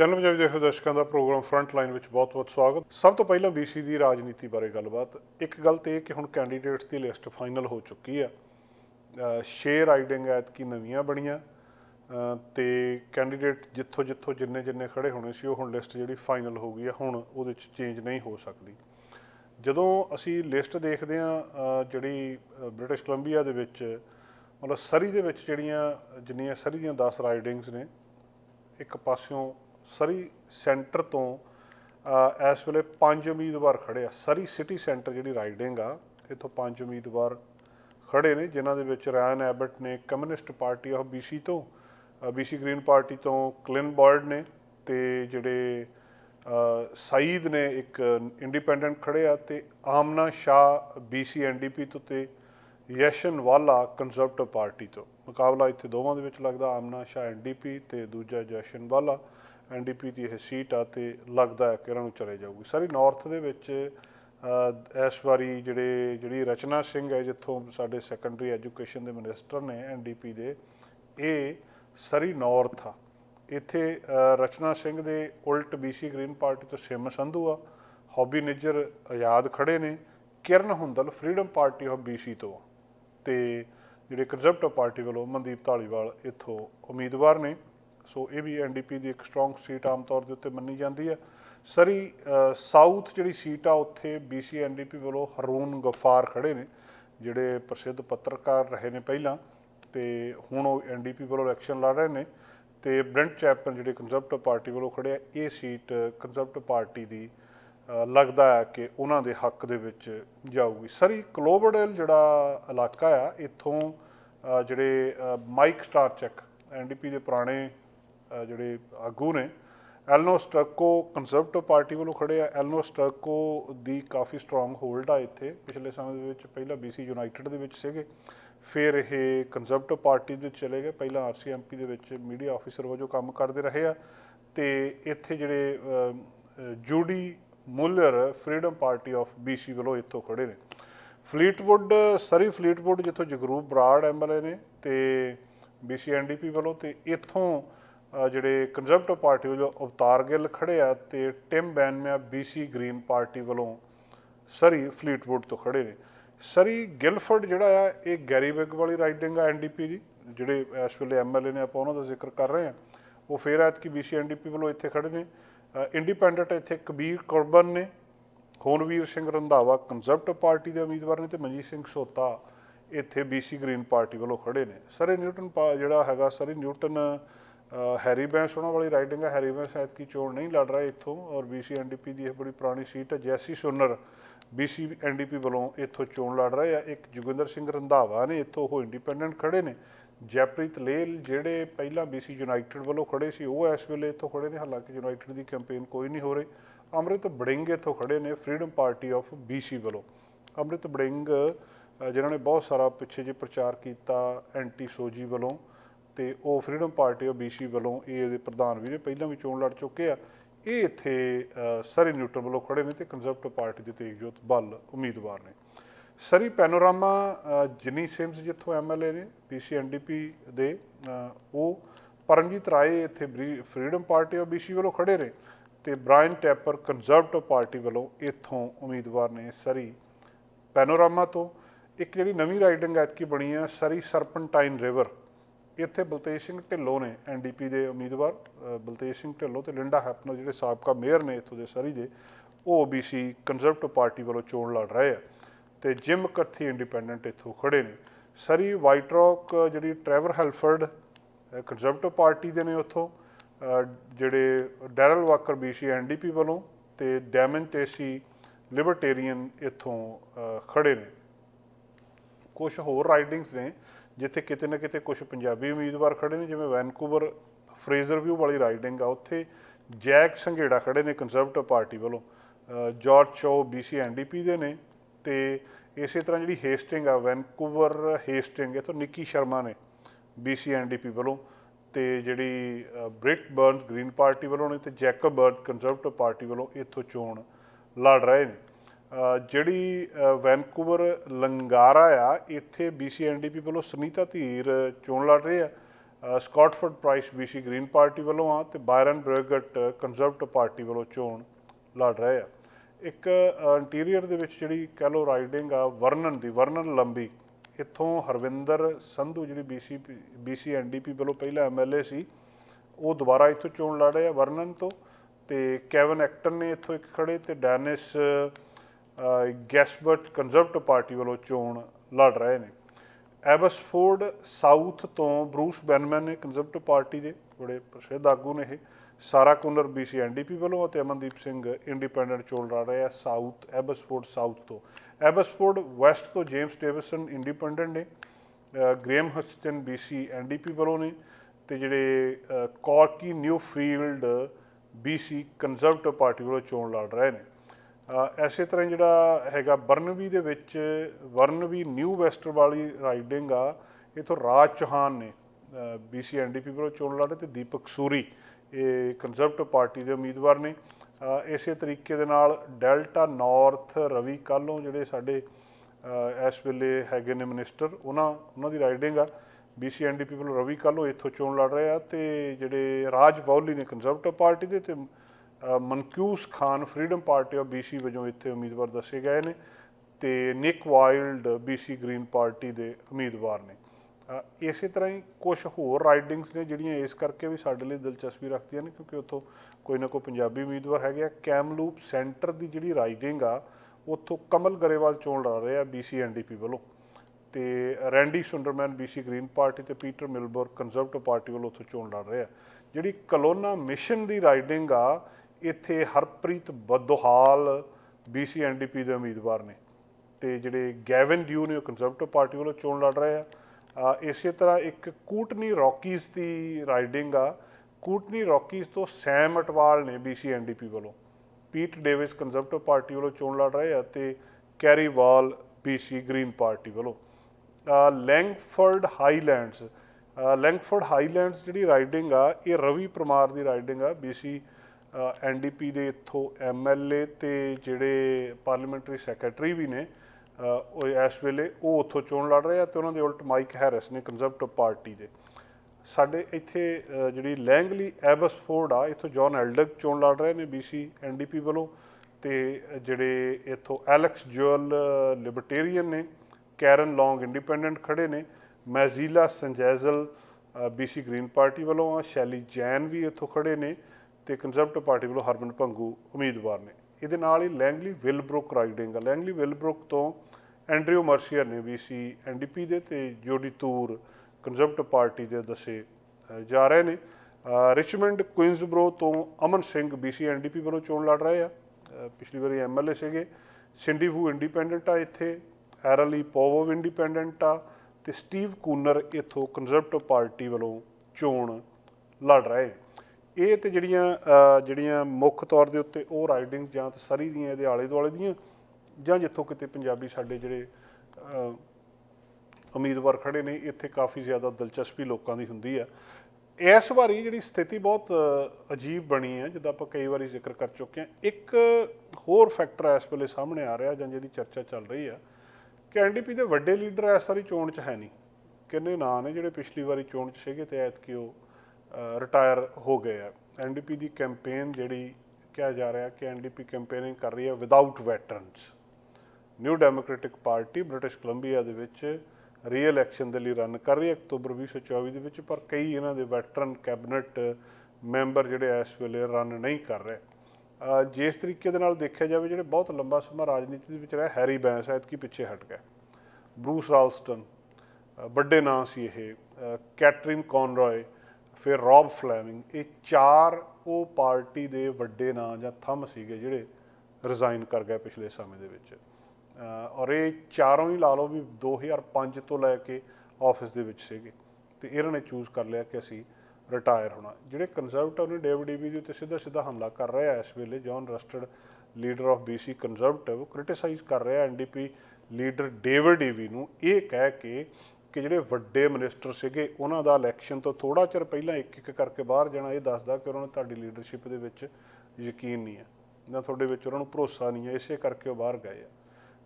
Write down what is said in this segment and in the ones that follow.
Channel Punjabi ਦੇਖੋ ਦਰਸ਼ਕਾਂ ਦਾ programme front line ਵਿੱਚ ਬਹੁਤ-ਬਹੁਤ ਸਵਾਗਤ। ਸਭ ਤੋਂ ਪਹਿਲਾਂ BC ਦੀ ਰਾਜਨੀਤੀ ਬਾਰੇ ਗੱਲਬਾਤ। ਇੱਕ ਗੱਲ ਤੇ ਇਹ ਕਿ ਹੁਣ ਕੈਂਡੀਡੇਟਸ ਦੀ ਲਿਸਟ ਫਾਈਨਲ ਹੋ ਚੁੱਕੀ ਹੈ ਸ਼ੇਅਰ ਰਾਈਡਿੰਗ ਐਤਕੀ ਨਵੀਆਂ ਬਣੀਆਂ। ਅ, ਤੇ ਕੈਂਡੀਡੇਟ ਜਿੱਥੋਂ ਜਿੱਥੋਂ ਜਿੰਨੇ ਜਿੰਨੇ ਖੜੇ ਹੋਣੇ ਸੀ ਉਹ ਹੁਣ ਲਿਸਟ ਜਿਹੜੀ ਫਾਈਨਲ ਹੋ ਗਈ ਹੈ ਹੁਣ ਉਹਦੇ ਚ ਚੇਂਜ ਨਹੀਂ ਹੋ ਸਕਦੀ। ਜਦੋਂ ਅਸੀਂ ਲਿਸਟ ਦੇਖਦੇ ਹਾਂ ਜਿਹੜੀ ਬ੍ਰਿਟਿਸ਼ ਕੋਲੰਬੀਆ ਦੇ ਵਿੱਚ ਮਤਲਬ ਸਰੀ ਦੇ ਵਿੱਚ ਜਿਹੜੀਆਂ ਜਿੰਨੀਆਂ ਸਰੀ ਦੀਆਂ 10 ਰਾਈਡਿੰਗਸ ਨੇ ਇੱਕ ਪਾਸਿਓਂ ਸਰੀ ਸੈਂਟਰ ਤੋਂ ਇਸ ਵੇਲੇ ਪੰਜ ਉਮੀਦਵਾਰ ਖੜੇ ਆ। ਸਰੀ ਸਿਟੀ ਸੈਂਟਰ ਜਿਹੜੀ ਰਾਈਡਿੰਗ ਆ ਇੱਥੋਂ ਪੰਜ ਉਮੀਦਵਾਰ ਖੜੇ ਨੇ ਜਿਨ੍ਹਾਂ ਦੇ ਵਿੱਚ ਰਾਇਨ ਐਬਟ ਨੇ ਕਮਿਊਨਿਸਟ ਪਾਰਟੀ ਆਫ BC ਤੋਂ BC ਗ੍ਰੀਨ ਪਾਰਟੀ ਤੋਂ ਕਲਿਨ ਬਰਡ ਨੇ ਤੇ ਜਿਹੜੇ ਅ, ਸਈਦ ਨੇ ਇੱਕ ਇੰਡੀਪੈਂਡੈਂਟ ਖੜੇ ਆ ਤੇ ਆਮਨਾ ਸ਼ਾਹ BC ਐਨਡੀਪੀ ਤੋਂ ਤੇ ਯਸ਼ਨ ਵਾਲਾ ਕੰਜ਼ਰਵੇਟਿਵ ਪਾਰਟੀ ਤੋਂ। ਮੁਕਾਬਲਾ ਇੱਥੇ ਦੋਵਾਂ ਦੇ ਵਿੱਚ ਲੱਗਦਾ ਆਮਨਾ ਸ਼ਾਹ ਐਨਡੀਪੀ ਤੇ ਦੂਜਾ ਯਸ਼ਨ ਵਾਲਾ। ਐਨਡੀਪੀ ਦੀ ਇਹ ਸੀਟ ਆ ਤੇ ਲੱਗਦਾ ਹੈ ਕਿ ਇਹਨਾਂ ਨੂੰ ਚਲੇ ਜਾਊਗੀ। ਸਾਰੀ ਨਾਰਥ ਦੇ ਵਿੱਚ ਇਸ ਵਾਰੀ ਜਿਹੜੇ, ਜਿਹੜੀ ਰਚਨਾ ਸਿੰਘ ਹੈ, ਜਿੱਥੋਂ ਸਾਡੇ ਸੈਕੰਡਰੀ ਐਜੂਕੇਸ਼ਨ ਦੇ ਮਿਨਿਸਟਰ ਨੇ ਐਨਡੀਪੀ ਦੇ, ਇਹ ਸਰੀ ਨਾਰਥ ਆ। ਇੱਥੇ ਰਚਨਾ ਸਿੰਘ ਦੇ ਉਲਟ BC ਗ੍ਰੀਨ ਪਾਰਟੀ ਤੋਂ ਸਿਮ ਸੰਧੂ ਆ। ਹੌਬੀ ਨਿੱਜਰ ਆਜ਼ਾਦ ਖੜੇ ਨੇ। Kiran Hundal freedom party of BC ਤੋਂ ਆ। ਤੇ ਜਿਹੜੇ ਕੰਜ਼ਰਵੇਟਿਵ ਪਾਰਟੀ ਵੱਲੋਂ ਮਨਦੀਪ ਢਾਲੀਵਾਲ ਇੱਥੋਂ ਉਮੀਦਵਾਰ ਨੇ। ਸੋ ਇਹ ਵੀ ਐਨਡੀਪੀ ਦੀ ਇੱਕ ਸਟਰੋਂਗ ਸੀਟ ਆਮ ਤੌਰ ਦੇ ਉੱਤੇ ਮੰਨੀ ਜਾਂਦੀ ਹੈ। ਸਰੀ ਸਾਊਥ ਜਿਹੜੀ ਸੀਟ ਆ ਉੱਥੇ BC ਐਨਡੀਪੀ ਵੱਲੋਂ ਹਰੂਨ ਗਫਾਰ ਖੜੇ ਨੇ ਜਿਹੜੇ ਪ੍ਰਸਿੱਧ ਪੱਤਰਕਾਰ ਰਹੇ ਨੇ ਪਹਿਲਾਂ ਤੇ ਹੁਣ ਉਹ ਐਨਡੀਪੀ ਵੱਲੋਂ ਇਲੈਕਸ਼ਨ ਲੜ ਰਹੇ ਨੇ ਤੇ ਬ੍ਰੈਂਟ ਚੈਪਨ ਜਿਹੜੇ ਕੰਜ਼ਰਵੇਟਿਵ ਪਾਰਟੀ ਵੱਲੋਂ ਖੜੇ ਆ ਇਹ ਸੀਟ ਕੰਜ਼ਰਵੇਟਿਵ ਪਾਰਟੀ ਦੀ ਲੱਗਦਾ ਹੈ ਕਿ ਉਹਨਾਂ ਦੇ ਹੱਕ ਦੇ ਵਿੱਚ ਜਾਊਗੀ। ਸਰੀ ਕਲੋਬਰਡਲ ਜਿਹੜਾ ਇਲਾਕਾ ਆ ਇੱਥੋਂ ਅ, ਜਿਹੜੇ ਅ, ਮਾਈਕ ਸਟਾਰਚੈਕ ਐਨਡੀਪੀ ਦੇ ਪੁਰਾਣੇ ਜਿਹੜੇ ਆਗੂ ਨੇ ਐਲਨੋ ਸਟਰਕੋ ਕੰਜ਼ਰਵੇਟਿਵ ਪਾਰਟੀ ਵੱਲੋਂ ਖੜੇ ਆ। ਐਲਨੋ ਸਟਰਕੋ ਦੀ ਕਾਫੀ ਸਟਰੋਂਗ ਹੋਲਡ ਆ ਇੱਥੇ। ਪਿਛਲੇ ਸਮੇਂ ਦੇ ਵਿੱਚ ਪਹਿਲਾਂ BC ਯੂਨਾਈਟਿਡ ਦੇ ਵਿੱਚ ਸੀਗੇ ਫਿਰ ਇਹ ਕੰਜ਼ਰਵੇਟਿਵ ਪਾਰਟੀ ਦੇ ਚਲੇ ਗਏ। ਪਹਿਲਾਂ ਆਰਸੀਐਮਪੀ ਦੇ ਵਿੱਚ ਮੀਡੀਆ ਆਫੀਸਰ ਵਜੋਂ ਕੰਮ ਕਰਦੇ ਰਹੇ ਆ। ਤੇ ਇੱਥੇ ਜਿਹੜੇ ਅ, Judy Mueller freedom party of BC ਵੱਲੋਂ ਇੱਥੋਂ ਖੜੇ ਨੇ। ਫਲੀਟਵੁੱਡ ਸਰੀ ਫਲੀਟਵੁੱਡ ਜਿੱਥੋਂ ਜਗਰੂਪ ਬਰਾੜ ਐਮਐਲਏ ਨੇ ਤੇ BC ਐਨਡੀਪੀ ਵੱਲੋਂ ਤੇ ਇੱਥੋਂ ਜਿਹੜੇ ਕੰਜ਼ਰਵੇਟਿਵ ਪਾਰਟੀ ਵੱਲੋਂ ਅਵਤਾਰ ਗਿੱਲ ਖੜੇ ਆ ਤੇ ਟਿਮ ਬੈਨਮਿਆ BC ਗ੍ਰੀਨ ਪਾਰਟੀ ਵੱਲੋਂ ਸਰੀ ਫਲੀਟਵੁੱਡ ਤੋਂ ਖੜੇ ਨੇ। ਸਰੀ ਗਿਲਫਰਡ ਜਿਹੜਾ ਆ, ਇਹ ਗੈਰੀ ਬਿਗ ਵਾਲੀ ਰਾਈਡਿੰਗ ਆ ਐਨਡੀਪੀ ਦੀ ਜਿਹੜੇ ਇਸ ਵੇਲੇ ਐਮਐਲਏ ਨੇ ਆਪਾਂ ਉਹਨਾਂ ਦਾ ਜ਼ਿਕਰ ਕਰ ਰਹੇ ਆ। ਉਹ ਫੇਰ ਐਤਕੀ BC ਐਨਡੀਪੀ ਵੱਲੋਂ ਇੱਥੇ ਖੜੇ ਨੇ। ਇੰਡੀਪੈਂਡੈਂਟ ਇੱਥੇ ਕਬੀਰ ਕੁਰਬਨ ਨੇ ਹੋਨਵੀਰ ਸਿੰਘ ਰੰਧਾਵਾ ਕੰਜ਼ਰਵੇਟਿਵ ਪਾਰਟੀ ਦੇ ਉਮੀਦਵਾਰ ਨੇ ਤੇ ਮਨਜੀਤ ਸਿੰਘ ਸੋਤਾ ਇੱਥੇ BC ਗ੍ਰੀਨ ਪਾਰਟੀ ਵੱਲੋਂ ਖੜੇ ਨੇ। ਸਰੇ ਨਿਊਟਨ ਪਾ- ਜਿਹੜਾ ਹੈਗਾ, ਸਰੀ ਨਿਊਟਨ ਹੈਰੀ ਬੈਂਸ, ਉਹਨਾਂ ਵਾਲੀ ਰਾਈਡਿੰਗ ਹੈ ਹੈਰੀ ਬੈਂਸ ਐਤਕੀ ਚੋਣ ਨਹੀਂ ਲੜ ਰਿਹਾ ਇੱਥੋਂ, ਔਰ BC ਐਨਡੀਪੀ ਦੀ ਇਹ ਬੜੀ ਪੁਰਾਣੀ ਸੀਟ ਹੈ ਜੈਸੀ ਸੁਨਰ BC ਐਨਡੀਪੀ ਵੱਲੋਂ ਇੱਥੋਂ ਚੋਣ ਲੜ ਰਹੇ ਆ। ਇੱਕ ਜੋਗਿੰਦਰ ਸਿੰਘ ਰੰਧਾਵਾ ਨੇ ਇੱਥੋਂ ਉਹ ਇੰਡੀਪੈਂਡੈਂਟ ਖੜੇ ਨੇ। ਜੈਪ੍ਰੀਤ ਲੇਲ, ਜਿਹੜੇ ਪਹਿਲਾਂ BC ਯੂਨਾਈਟਿਡ ਵੱਲੋਂ ਖੜੇ ਸੀ, ਉਹ ਇਸ ਵੇਲੇ ਇੱਥੋਂ ਖੜੇ ਨੇ। ਹਾਲਾਂਕਿ ਯੂਨਾਈਟਿਡ ਦੀ ਕੈਂਪੇਨ ਕੋਈ ਨਹੀਂ ਹੋ ਰਹੀ। ਅੰਮ੍ਰਿਤ ਬੜਿੰਗ ਇੱਥੋਂ ਖੜੇ ਨੇ ਫਰੀडम ਪਾਰਟੀ ਆਫ BC ਵੱਲੋਂ। ਅੰਮ੍ਰਿਤ ਬੜਿੰਗ ਜਿਨ੍ਹਾਂ ਨੇ ਬਹੁਤ ਸਾਰਾ ਪਿੱਛੇ ਜੇ ਪ੍ਰਚਾਰ ਕੀਤਾ ਐਂਟੀ ਸੋਜੀ ਵੱਲੋਂ ਤੇ ਉਹ ਫਰੀडम ਪਾਰਟੀ ਉਹ ਬੀਸੀ ਵੱਲੋਂ ਇਹ ਦੇ ਪ੍ਰਧਾਨ ਵੀ ਨੇ ਪਹਿਲਾਂ ਵੀ ਚੋਣ ਲੜ ਚੁੱਕੇ ਆ, ਇਹ ਇੱਥੇ ਸਰੀ ਨਿਊਟਨ ਵੱਲੋਂ ਖੜੇ ਨੇ ਤੇ ਕੰਜ਼ਰਵੇਟਿਵ ਪਾਰਟੀ ਦੇ ਤੇਜੋਤ ਬੱਲ ਉਮੀਦਵਾਰ ਨੇ। ਸਰੀ ਪੈਨੋਰਾਮਾ ਜਿਨੀ ਸਿਮਸ ਜਿੱਥੋਂ ਐਮਐਲਏ ਨੇ ਪੀਸੀ ਐਨਡੀਪੀ ਦੇ ਉਹ ਪਰਮਜੀਤ ਰਾਏ ਇੱਥੇ ਫਰੀडम ਪਾਰਟੀ ਆਫ ਬੀਸੀ ਵੱਲੋਂ ਖੜੇ ਰਹੇ ਤੇ ਬ੍ਰਾਇਨ ਟੈਪਰ ਕੰਜ਼ਰਵੇਟਿਵ ਪਾਰਟੀ ਵੱਲੋਂ ਇੱਥੋਂ ਉਮੀਦਵਾਰ ਨੇ ਸਰੀ ਪੈਨੋਰਾਮਾ ਤੋਂ। ਇੱਕ ਜਿਹੜੀ ਨਵੀਂ ਰਾਈਡਿੰਗ ਐਤਕੀ ਬਣੀ ਆ ਸਰੀ ਸਰਪੈਂਟਾਈਨ ਰਿਵਰ ਇੱਥੇ ਬਲਤੇਜ ਸਿੰਘ ਢਿੱਲੋਂ ਨੇ ਐਨਡੀਪੀ ਦੇ ਉਮੀਦਵਾਰ ਬਲਤੇਜ ਸਿੰਘ ਢਿੱਲੋਂ ਤੇ ਲਿੰਡਾ ਹੈਪਨਰ ਜਿਹੜੇ ਸਾਬਕਾ ਮੇਅਰ ਨੇ ਇੱਥੋਂ ਦੇ ਸਰੀ ਦੇ ਉਹ BC ਕੰਜ਼ਰਵੇਟਿਵ ਪਾਰਟੀ ਵੱਲੋਂ ਚੋਣ ਲੜ ਰਹੇ ਆ ਤੇ ਜਿਮ ਕੱਥੀ ਇੰਡੀਪੈਂਡੈਂਟ ਇੱਥੋਂ ਖੜੇ ਨੇ। ਸਰੀ ਵਾਈਟ ਰੌਕ ਜਿਹੜੀ ਟ੍ਰੈਵਰ ਹੈਲਫਰਡ ਕੰਜ਼ਰਵੇਟਿਵ ਪਾਰਟੀ ਦੇ ਨੇ ਉੱਥੋਂ ਜਿਹੜੇ ਡੈਰਲ ਵਾਕਰ BC ਐਨਡੀਪੀ ਵੱਲੋਂ ਤੇ ਡੈਮਨ ਟੇਸੀ ਲਿਬਰਟੇਰੀਅਨ ਇੱਥੋਂ ਅ, ਖੜੇ ਨੇ। ਕੁਝ ਹੋਰ ਰਾਈਡਿੰਗਸ ਨੇ ਜਿੱਥੇ ਕਿਤੇ ਨਾ ਕਿਤੇ ਕੁਝ ਪੰਜਾਬੀ ਉਮੀਦਵਾਰ ਖੜੇ ਨੇ ਜਿਵੇਂ ਵੈਨਕੂਵਰ ਫਰੇਜ਼ਰ ਵਿਊ ਵਾਲੀ ਰਾਈਡਿੰਗ ਆ ਉੱਥੇ ਜੈਕ ਸੰਘੇੜਾ ਖੜੇ ਨੇ ਕੰਜ਼ਰਵੇਟਿਵ ਪਾਰਟੀ ਵੱਲੋਂ। ਅ, ਜਾਰਜ ਚੋ BC ਐਨਡੀਪੀ ਦੇ ਨੇ ਤੇ ਇਸੇ ਤਰ੍ਹਾਂ ਜਿਹੜੀ ਹੇਸਟਿੰਗ ਆ ਵੈਨਕੂਵਰ ਹੇਸਟਿੰਗ ਇਹ ਤੋਂ ਨਿੱਕੀ ਸ਼ਰਮਾ ਨੇ BC ਐਨਡੀਪੀ ਵੱਲੋਂ ਤੇ ਜਿਹੜੀ ਅ, ਬ੍ਰਿਟ ਬਰਨਸ ਗ੍ਰੀਨ ਪਾਰਟੀ ਵੱਲੋਂ ਨੇ ਤੇ ਜੈਕਬ ਬਰਡ ਕੰਜ਼ਰਵੇਟਿਵ ਪਾਰਟੀ ਵੱਲੋਂ ਇੱਥੋਂ ਚੋਣ ਲੜ ਰਹੇ ਨੇ। ਜਿਹੜੀ ਵੈਨਕੂਵਰ ਲੰਗਾਰਾ ਆ ਇੱਥੇ BC ਐਨਡੀਪੀ ਵੱਲੋਂ ਸੁਨੀਤਾ ਧੀਰ ਚੋਣ ਲੜ ਰਹੇ ਆ। ਅ, ਸਕਾਟਫੋਰਡ ਪ੍ਰਾਈਸ BC ਗ੍ਰੀਨ ਪਾਰਟੀ ਵੱਲੋਂ ਆ ਤੇ ਬਾਇਰਨ ਬ੍ਰੈਗਟ ਕੰਜ਼ਰਵੇਟਿਵ ਪਾਰਟੀ ਵੱਲੋਂ ਚੋਣ ਲੜ ਰਹੇ ਆ। ਇੱਕ ਇੰਟੀਰੀਅਰ ਦੇ ਵਿੱਚ ਜਿਹੜੀ ਕਹਿ ਲਓ ਰਾਈਡਿੰਗ ਆ ਵਰਨਨ ਦੀ ਵਰਨਨ ਲੰਬੀ ਇੱਥੋਂ ਹਰਵਿੰਦਰ ਸੰਧੂ ਜਿਹੜੀ BC BC ਐਨਡੀਪੀ ਵੱਲੋਂ ਪਹਿਲਾ ਐਮਐਲਏ ਸੀ ਉਹ ਦੁਬਾਰਾ ਇੱਥੋਂ ਚੋਣ ਲੜ ਰਹੇ ਆ ਵਰਨਨ ਤੋਂ ਤੇ ਕੈਵਨ ਐਕਟਨ ਨੇ ਇੱਥੋਂ ਇੱਕ ਖੜੇ ਤੇ ਡੈਨਿਸ ਗੈਸਬਰਟ ਕੰਜ਼ਰਵੇਟਿਵ ਪਾਰਟੀ ਵੱਲੋਂ ਚੋਣ ਲੜ ਰਹੇ ਨੇ। ਐਬਸਫੋਰਡ ਸਾਊਥ ਤੋਂ ਬਰੂਸ ਬੈਨਮੈਨ ਨੇ ਕੰਜ਼ਰਵੇਟਿਵ ਪਾਰਟੀ ਦੇ ਬੜੇ ਪ੍ਰਸਿੱਧ ਆਗੂ ਨੇ ਇਹ। ਸਾਰਾ ਕੁਨਰ BC ਐਨਡੀਪੀ ਵੱਲੋਂ ਅਤੇ ਅਮਨਦੀਪ ਸਿੰਘ ਇੰਡੀਪੈਂਡੈਂਟ ਚੋਣ ਲੜ ਰਹੇ ਆ ਸਾਊਥ ਐਬਸਫੋਰਡ ਸਾਊਥ ਤੋਂ। ਐਬਸਫੋਰਡ ਵੈਸਟ ਤੋਂ ਜੇਮਸ ਡੇਵਿਸਨ ਇੰਡੀਪੈਂਡੈਂਟ ਨੇ ਗ੍ਰੇਮ ਹਸਟਨ BC ਐਨਡੀਪੀ ਵੱਲੋਂ ਨੇ ਤੇ ਜਿਹੜੇ ਅ, Korky Neufeld BC conservative party ਵੱਲੋਂ ਚੋਣ ਲੜ ਰਹੇ ਨੇ। ਐਸੇ ਤਰ੍ਹਾਂ ਹੀ ਜਿਹੜਾ ਹੈਗਾ ਬਰਨਵੀ ਦੇ ਵਿੱਚ ਵਰਨਵੀ ਨਿਊ ਵੈਸਟਰ ਵਾਲੀ ਰਾਈਡਿੰਗ ਆ, ਇਥੋਂ ਰਾਜ ਚੌਹਾਨ ਨੇ BC ਐਨਡੀਪੀ ਵੱਲੋਂ ਚੋਣ ਲੜ ਰਹੇ ਤੇ ਦੀਪਕ ਸੂਰੀ, ਇਹ ਕੰਜ਼ਰਵੇਟਿਵ ਪਾਰਟੀ ਦੇ ਉਮੀਦਵਾਰ ਨੇ। ਇਸੇ ਤਰੀਕੇ ਦੇ ਨਾਲ ਡੈਲਟਾ ਨਾਰਥ ਰਵੀ ਕਾਲੋਂ ਜਿਹੜੇ ਸਾਡੇ ਇਸ ਵੇਲੇ ਹੈਗੇ ਨੇ ਮਿਨਿਸਟਰ ਉਹਨਾਂ ਉਹਨਾਂ ਦੀ ਰਾਈਡਿੰਗ ਆ। BC ਐਨਡੀਪੀ ਵੱਲੋਂ ਰਵੀ ਕਾਲੋਂ ਇੱਥੋਂ ਚੋਣ ਲੜ ਰਹੇ ਆ ਤੇ ਜਿਹੜੇ ਰਾਜ ਵੌਲੀ ਨੇ ਕੰਜ਼ਰਵੇਟਿਵ ਪਾਰਟੀ ਦੇ ਤੇ ਮਨਕਿਊਸ Khan freedom party of BC ਵਜੋਂ ਇੱਥੇ ਉਮੀਦਵਾਰ ਦੱਸੇ ਗਏ ਨੇ ਤੇ ਨਿਕ ਵਾਈਲਡ BC ਗ੍ਰੀਨ ਪਾਰਟੀ ਦੇ ਉਮੀਦਵਾਰ ਨੇ। ਇਸੇ ਤਰ੍ਹਾਂ ਹੀ ਕੁਝ ਹੋਰ ਰਾਈਡਿੰਗਸ ਨੇ ਜਿਹੜੀਆਂ ਇਸ ਕਰਕੇ ਵੀ ਸਾਡੇ ਲਈ ਦਿਲਚਸਪੀ ਰੱਖਦੀਆਂ ਨੇ ਕਿਉਂਕਿ ਉੱਥੋਂ ਕੋਈ ਨਾ ਕੋਈ ਪੰਜਾਬੀ ਉਮੀਦਵਾਰ ਹੈਗੇ ਆ। ਕੈਮਲੂਪ ਸੈਂਟਰ ਦੀ ਜਿਹੜੀ ਰਾਈਡਿੰਗ ਆ, ਉੱਥੋਂ ਕਮਲ ਗਰੇਵਾਲ ਚੋਣ ਲੜ ਰਹੇ ਆ BC ਐਨਡੀਪੀ ਵੱਲੋਂ। ਤੇ Randy Sunderman BC green party ਤੇ ਪੀਟਰ ਮਿਲਬੋਰ ਕੰਜ਼ਰਵੇਟਿਵ ਪਾਰਟੀ ਵੱਲੋਂ ਉੱਥੋਂ ਚੋਣ ਲੜ ਰਹੇ ਆ। ਜਿਹੜੀ ਕਲੋਨਾ ਮਿਸ਼ਨ ਦੀ ਰਾਈਡਿੰਗ ਆ ਇੱਥੇ ਹਰਪ੍ਰੀਤ ਬਦੋਹਾਲ BC ਐਨਡੀਪੀ ਦੇ ਉਮੀਦਵਾਰ ਨੇ ਤੇ ਜਿਹੜੇ ਗੈਵਨ ਡਿਊ ਨੇ ਉਹ ਕੰਜ਼ਰਵੇਟਿਵ ਪਾਰਟੀ ਵੱਲੋਂ ਚੋਣ ਲੜ ਰਹੇ ਆ। ਇਸੇ ਤਰ੍ਹਾਂ ਇੱਕ ਕੂਟਨੀ ਰੌਕੀਜ਼ ਦੀ ਰਾਈਡਿੰਗ ਆ। ਕੂਟਨੀ ਰੌਕੀਜ਼ ਤੋਂ ਸੈਮ ਅਟਵਾਲ ਨੇ BC ਐਨਡੀਪੀ ਵੱਲੋਂ ਪੀਟ ਡੇਵਿਸ ਕੰਜ਼ਰਵੇਟਿਵ ਪਾਰਟੀ ਵੱਲੋਂ ਚੋਣ ਲੜ ਰਹੇ ਆ ਤੇ Kerry Wall BC green party ਵੱਲੋਂ। ਅ, ਲੈਂਗਫੋਰਡ ਹਾਈਲੈਂਡਸ ਅ, ਲੈਂਗਫੋਰਡ ਹਾਈਲੈਂਡਸ ਜਿਹੜੀ ਰਾਈਡਿੰਗ ਆ ਇਹ ਰਵੀ ਪਰਮਾਰ ਦੀ ਰਾਈਡਿੰਗ ਆ BC ਐਨਡੀਪੀ ਦੇ ਇੱਥੋਂ ਐਮਐਲਏ ਤੇ ਜਿਹੜੇ ਪਾਰਲੀਮੈਂਟਰੀ ਸੈਕਟਰੀ ਵੀ ਨੇ ਉਹ ਇਸ ਵੇਲੇ ਉਹ ਉੱਥੋਂ ਚੋਣ ਲੜ ਰਹੇ ਆ ਤੇ ਉਹਨਾਂ ਦੇ ਉਲਟ ਮਾਈਕ ਹੈਰਿਸ ਨੇ ਕੰਜ਼ਰਵੇਟਿਵ ਪਾਰਟੀ ਦੇ। ਸਾਡੇ ਇੱਥੇ ਜਿਹੜੀ ਲੈਂਗਲੀ ਐਬਸਫੋਰਡ ਆ, ਇੱਥੋਂ ਜੌਨ ਐਲਡਕ ਚੋਣ ਲੜ ਰਹੇ ਨੇ BC ਐਨਡੀਪੀ ਵੱਲੋਂ ਤੇ ਜਿਹੜੇ ਇੱਥੋਂ ਐਲੈਕਸ ਜੁਅਲ ਲਿਬਰਟੇਰੀਅਨ ਨੇ, ਕੈਰਨ ਲੌਂਗ ਇੰਡੀਪੈਂਡੈਂਟ ਖੜੇ ਨੇ, ਮੈਜ਼ੀਲਾ ਸੰਜੈਜ਼ਲ BC ਗ੍ਰੀਨ ਪਾਰਟੀ ਵੱਲੋਂ ਆ, ਸ਼ੈਲੀ ਜੈਨ ਵੀ ਇੱਥੋਂ ਖੜੇ ਨੇ ਤੇ ਕੰਜ਼ਰਵੇਟਿਵ ਪਾਰਟੀ ਵੱਲੋਂ ਹਰਮਨ ਭੰਗੂ ਉਮੀਦਵਾਰ ਨੇ। ਇਹਦੇ ਨਾਲ ਹੀ ਲੈਂਗਲੀ ਵਿਲਬਰੁਕ ਰਾਈਡਿੰਗ ਆ ਲੈਂਗਲੀ ਵਿਲਬਰੁਕ ਤੋਂ ਐਂਡਰਿਊ ਮਰਸੀਅਰ ਨੇ BC ਐਨਡੀਪੀ ਦੇ ਤੇ ਜੋਡੀ ਤੂਰ ਕੰਜ਼ਰਵੇਟਿਵ ਪਾਰਟੀ ਦੇ ਦੱਸੇ ਜਾ ਰਹੇ ਨੇ। ਅ, ਰਿਚਮੰਡ ਕੁਇਨਸਬਰੋ ਤੋਂ ਅਮਨ ਸਿੰਘ BC ਐਨਡੀਪੀ ਵੱਲੋਂ ਚੋਣ ਲੜ ਰਹੇ ਆ। ਪਿਛਲੀ ਵਾਰੀ ਐਮਐਲਏ ਸੀਗੇ। ਸਿੰਡੀ ਇੰਡੀਪੈਂਡੈਂਟ ਆ ਇੱਥੇ। ਐਰਲੀ ਪੋਵੋਵ ਇੰਡੀਪੈਂਡੈਂਟ ਆ ਤੇ ਸਟੀਵ ਕੂਨਰ ਇੱਥੋਂ ਕੰਜ਼ਰਵੇਟਿਵ ਪਾਰਟੀ ਵੱਲੋਂ ਚੋਣ ਲੜ ਰਹੇ ਇਹ ਤੇ ਜਿਹੜੀਆਂ ਜਿਹੜੀਆਂ ਮੁੱਖ ਤੌਰ ਦੇ ਉੱਤੇ ਉਹ ਰਾਈਡਿੰਗ ਜਾਂ ਤਾਂ ਸਰੀ ਦੀਆਂ, ਇਹਦੇ ਆਲੇ ਦੁਆਲੇ ਦੀਆਂ, ਜਾਂ ਜਿੱਥੋਂ ਕਿਤੇ ਪੰਜਾਬੀ ਸਾਡੇ ਜਿਹੜੇ ਉਮੀਦਵਾਰ ਖੜੇ ਨੇ, ਇੱਥੇ ਕਾਫੀ ਜ਼ਿਆਦਾ ਦਿਲਚਸਪੀ ਲੋਕਾਂ ਦੀ ਹੁੰਦੀ ਆ। ਇਸ ਵਾਰੀ ਜਿਹੜੀ ਸਥਿਤੀ ਬਹੁਤ ਅਜੀਬ ਬਣੀ ਹੈ ਜਿੱਦਾਂ ਆਪਾਂ ਕਈ ਵਾਰੀ ਜ਼ਿਕਰ ਕਰ ਚੁੱਕੇ ਹਾਂ ਇੱਕ ਹੋਰ ਫੈਕਟਰ ਇਸ ਵੇਲੇ ਸਾਹਮਣੇ ਆ ਰਿਹਾ, ਜਾਂ ਜਿਹਦੀ ਚਰਚਾ ਚੱਲ ਰਹੀ ਆ, ਕਿ ਐਨਡੀਪੀ ਦੇ ਵੱਡੇ ਲੀਡਰ ਇਸ ਵਾਰੀ ਚੋਣ 'ਚ ਹੈ ਨਹੀਂ। ਕਿੰਨੇ ਨਾਂ ਨੇ ਜਿਹੜੇ ਪਿਛਲੀ ਵਾਰੀ ਚੋਣ 'ਚ ਸੀਗੇ ਤੇ ਐਤਕੀ ਉਹ ਰਿਟਾਇਰ ਹੋ ਗਏ ਆ। ਐਨਡੀਪੀ ਦੀ ਕੈਂਪੇਨ ਜਿਹੜੀ ਕਿਹਾ ਜਾ ਰਿਹਾ ਕਿ ਐਨਡੀਪੀ ਕੈਂਪੇਨਿੰਗ ਕਰ ਰਹੀ ਹੈ without veterans New Democratic party British Columbia ਦੇ ਵਿੱਚ ਰੀਅਲ ਇਲੈਕਸ਼ਨ ਦੇ ਲਈ ਰਨ ਕਰ ਰਹੀ ਹੈ ਅਕਤੂਬਰ 2024 ਦੇ ਵਿੱਚ, ਪਰ ਕਈ ਇਹਨਾਂ ਦੇ ਵੈਟਰਨ ਕੈਬਨਿਟ ਮੈਂਬਰ ਜਿਹੜੇ ਇਸ ਵੇਲੇ ਰਨ ਨਹੀਂ ਕਰ ਰਹੇ। ਜਿਸ ਤਰੀਕੇ ਦੇ ਨਾਲ ਦੇਖਿਆ ਜਾਵੇ ਜਿਹੜੇ ਬਹੁਤ ਲੰਬਾ ਸਮਾਂ ਰਾਜਨੀਤੀ ਦੇ ਵਿੱਚ ਰਹੇ ਹੈਰੀ ਬੈਂਸ ਐਤਕੀ ਪਿੱਛੇ ਹਟ ਗਿਆ। ਬਰੂਸ ਰਾਲਸਟਨ ਵੱਡੇ ਨਾਂ ਸੀ ਇਹ। ਅਹ ਕੈਟਰਿਨ ਕੌਨਰੋਏ ਫਿਰ ਰੌਬ ਫਲੈਮਿੰਗ, ਇਹ ਚਾਰ ਉਹ ਪਾਰਟੀ ਦੇ ਵੱਡੇ ਨਾਂ ਜਾਂ ਥੰਮ ਸੀਗੇ ਜਿਹੜੇ ਰਿਜ਼ਾਈਨ ਕਰ ਗਏ ਪਿਛਲੇ ਸਮੇਂ ਦੇ ਵਿੱਚ। ਔਰ ਇਹ ਚਾਰੋਂ ਹੀ ਲਾ ਲਓ ਵੀ 2005 ਤੋਂ ਲੈ ਕੇ ਆਫਿਸ ਦੇ ਵਿੱਚ ਸੀਗੇ। ਤੇ ਇਹਨਾਂ ਨੇ ਚੂਜ਼ ਕਰ ਲਿਆ ਕਿ ਅਸੀਂ ਰਿਟਾਇਰ ਹੋਣਾ। ਜਿਹੜੇ ਕੰਜ਼ਰਵੇਟਿਵ ਨੇ ਡੇਵਿਡ ਈਵੀ ਦੇ ਉੱਤੇ ਸਿੱਧਾ ਸਿੱਧਾ ਹਮਲਾ ਕਰ ਰਿਹਾ ਆ ਇਸ ਵੇਲੇ John Rustad leader of BC conservative criticise ਕਰ ਰਿਹਾ ਐਨਡੀਪੀ ਲੀਡਰ ਡੇਵਿਡ ਈਵੀ ਨੂੰ ਇਹ ਕਹਿ ਕੇ ਕਿ ਜਿਹੜੇ ਵੱਡੇ ਮਿਨਿਸਟਰ ਸੀਗੇ, ਉਹਨਾਂ ਦਾ ਇਲੈਕਸ਼ਨ ਤੋਂ ਥੋੜਾ ਚਿਰ ਪਹਿਲਾਂ ਇੱਕ ਇੱਕ ਕਰਕੇ ਬਾਹਰ ਜਾਣਾ, ਇਹ ਦੱਸਦਾ ਕਿ ਉਹਨਾਂ ਨੂੰ ਤੁਹਾਡੀ ਲੀਡਰਸ਼ਿਪ ਦੇ ਵਿੱਚ ਯਕੀਨ ਨਹੀਂ ਹੈ ਨਾ ਤੁਹਾਡੇ ਵਿੱਚ ਉਹਨਾਂ ਨੂੰ ਭਰੋਸਾ ਨਹੀਂ ਹੈ, ਇਸੇ ਕਰਕੇ ਉਹ ਬਾਹਰ ਗਏ ਆ।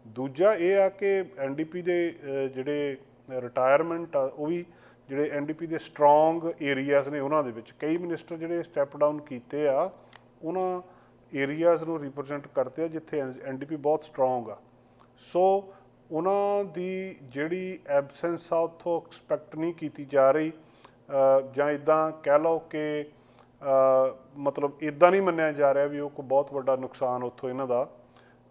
ਦੂਜਾ ਇਹ ਆ ਕਿ ਐਨਡੀਪੀ ਦੇ ਜਿਹੜੇ ਰਿਟਾਇਰਮੈਂਟ ਆ, ਉਹ ਵੀ ਜਿਹੜੇ ਐਨਡੀਪੀ ਦੇ ਸਟਰੋਂਗ ਏਰੀਆਜ਼ ਨੇ ਉਹਨਾਂ ਦੇ ਵਿੱਚ। ਕਈ ਮਿਨਿਸਟਰ ਜਿਹੜੇ ਸਟੈਪ ਡਾਊਨ ਕੀਤੇ ਆ, ਉਹਨਾਂ ਏਰੀਆਜ਼ ਨੂੰ ਰਿਪਰੈਜ਼ੈਂਟ ਕਰਦੇ ਆ, ਜਿੱਥੇ ਐਨਡੀਪੀ ਬਹੁਤ ਸਟਰੋਂਗ ਆ। ਸੋ ਉਹਨਾਂ ਦੀ ਜਿਹੜੀ ਐਬਸੈਂਸ ਆ, ਉੱਥੋਂ ਐਕਸਪੈਕਟ ਨਹੀਂ ਕੀਤੀ ਜਾ ਰਹੀ। ਜਾਂ ਇਦਾਂ ਕਹਿ ਲਓ ਕਿ ਮਤਲਬ ਇਦਾਂ ਨਹੀਂ ਮੰਨਿਆ ਜਾ ਰਿਹਾ ਵੀ ਉਹ ਕੋਈ ਬਹੁਤ ਵੱਡਾ ਨੁਕਸਾਨ ਉੱਥੋਂ ਇਹਨਾਂ ਦਾ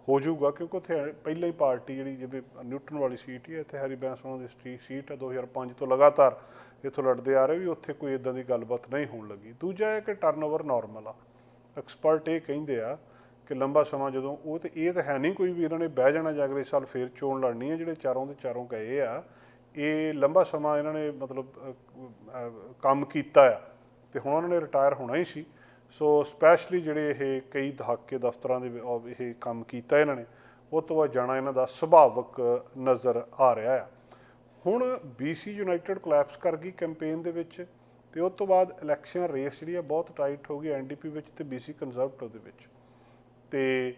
ਹੋ ਜਾਊਗਾ, ਕਿਉਂਕਿ ਉੱਥੇ ਪਹਿਲਾਂ ਹੀ ਪਾਰਟੀ ਜਿਹੜੀ ਜਿਵੇਂ ਨਿਊਟਨ ਵਾਲੀ ਸੀਟ ਹੀ ਹੈ ਇੱਥੇ ਹਰੀ ਬੈਂਸ ਉਹਨਾਂ ਦੀ ਸਟਰੀ ਸੀਟ ਹੈ 2005 ਤੋਂ ਲਗਾਤਾਰ ਇੱਥੋਂ ਲੜਦੇ ਆ ਰਹੇ ਵੀ ਉੱਥੇ ਕੋਈ ਇਦਾਂ ਦੀ ਗੱਲਬਾਤ ਨਹੀਂ ਹੋਣ ਲੱਗੀ। ਦੂਜਾ ਹੈ ਕਿ ਟਰਨਓਵਰ ਨਾਰਮਲ ਆ। ਐਕਸਪਰਟ ਇਹ ਕਹਿੰਦੇ ਆ ਕਿ ਲੰਬਾ ਸਮਾਂ ਜਦੋਂ ਉਹ ਤੇ ਇਹ ਤਾਂ ਹੈ ਨਹੀਂ ਕੋਈ ਵੀ ਇਹਨਾਂ ਨੇ ਬਹਿ ਜਾਣਾ ਜਾਂ ਅਗਲੇ ਸਾਲ ਫੇਰ ਚੋਣ ਲੜਨੀ ਹੈ, ਜਿਹੜੇ ਚਾਰੋਂ ਦੇ ਚਾਰੋਂ ਗਏ ਆ, ਇਹ ਲੰਬਾ ਸਮਾਂ ਇਹਨਾਂ ਨੇ ਮਤਲਬ ਕੰਮ ਕੀਤਾ ਆ ਤੇ ਹੁਣ ਉਹਨਾਂ ਨੇ ਰਿਟਾਇਰ ਹੋਣਾ ਹੀ ਸੀ। ਸੋ ਸਪੈਸ਼ਲੀ ਜਿਹੜੇ ਇਹ ਕਈ ਦਹਾਕੇ ਦਫ਼ਤਰਾਂ ਦੇ ਇਹ ਕੰਮ ਕੀਤਾ ਇਹਨਾਂ ਨੇ, ਉਹ ਤੋਂ ਬਾਅਦ ਜਾਣਾ ਇਹਨਾਂ ਦਾ ਸੁਭਾਵਕ ਨਜ਼ਰ ਆ ਰਿਹਾ ਆ। ਹੁਣ BC ਯੂਨਾਈਟਿਡ ਕੋਲੈਪਸ ਕਰ ਗਈ ਕੈਂਪੇਨ ਦੇ ਵਿੱਚ ਤੇ ਉਸ ਤੋਂ ਬਾਅਦ ਇਲੈਕਸ਼ਨ ਰੇਸ ਜਿਹੜੀ ਆ ਬਹੁਤ ਟਾਈਟ ਹੋ ਗਈ ਐਨਡੀਪੀ ਵਿੱਚ ਤੇ BC ਕੰਜ਼ਰਵੇਟਿਵ ਦੇ ਵਿੱਚ। ਤੇ